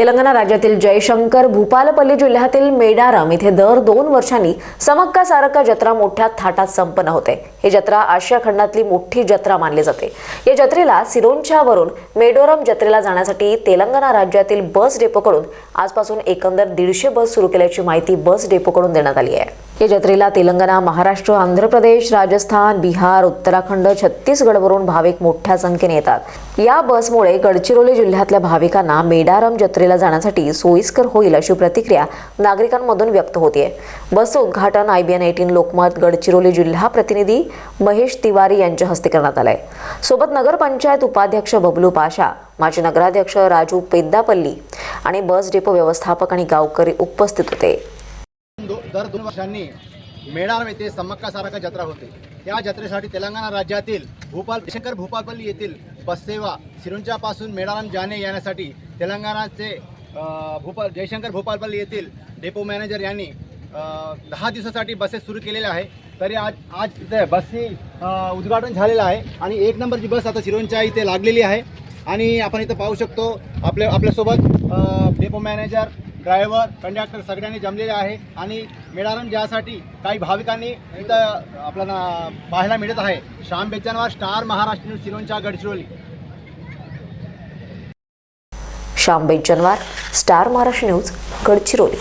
तेलंगणा राज्यातील जयशंकर भूपालपल्ली जिल्ह्यातील मेडारम इथे दर दोन वर्षांनी समक्का सारक्का जत्रा मोठ्या थाटात संपन्न होते. ही जत्रा आशिया खंडातली मोठी जत्रा मानली जाते. या जत्रेला सिरोंच्या वरून मेडोरम जत्रेला जाण्यासाठी तेलंगणा राज्यातील बस डेपोकडून आजपासून एकंदर दीडशे बस सुरू केल्याची माहिती बस डेपोकडून देण्यात आली आहे. या जत्रेला तेलंगणा महाराष्ट्र आंध्र प्रदेश राजस्थान बिहार उत्तराखंड छत्तीसगडवरून भाविक मोठ्या संख्येने येतात. या बसमुळे गडचिरोली जिल्ह्यातल्या भाविकांना मेडारम जत्रेला जाण्यासाठी सोयीस्कर होईल अशी प्रतिक्रिया नागरिकांमधून व्यक्त होतीये. बसचं उद्घाटन आयबीएन एटीन लोकमत गडचिरोली जिल्हा प्रतिनिधी महेश तिवारी यांच्या हस्ते करण्यात आलंय. सोबत नगरपंचायत उपाध्यक्ष बबलू पाशा माजी नगराध्यक्ष राजू पेद्दापल्ली आणि बस डेपो व्यवस्थापक आणि गावकरी उपस्थित होते. दो दर दोन वर्षांनी मेळार येथे समक्का जत्रा होते. त्या जत्रेसाठी तेलंगणा राज्यातील भोपाल शंकर भोपालपल्ली येथील बससेवा सिरुंचापासून मेळाराम जाणे येण्यासाठी तेलंगणाचे भोपाल जयशंकर भोपालपल्ली येथील डेपो मॅनेजर यांनी दहा दिवसासाठी बसेस सुरू केलेल्या आहे तरी आज आज इथे बसची उद्घाटन झालेलं आहे आणि एक नंबरची बस आता सिरोंचा इथे लागलेली आहे. आणि आपण इथं पाहू शकतो आपल्या आपल्यासोबत डेपो मॅनेजर ड्रायव्हर कंडक्टर सगळ्यांनी जमलेले आहे आणि मेळारम ज्यासाठी काही भाविकांनी इथं आपल्याला पाहायला मिळत आहे. श्याम बेचनवार स्टार महाराष्ट्र न्यूज सिलोनच्या Gadchiroli. Shyam Bechanwar Star Maharashtra News Gadchiroli.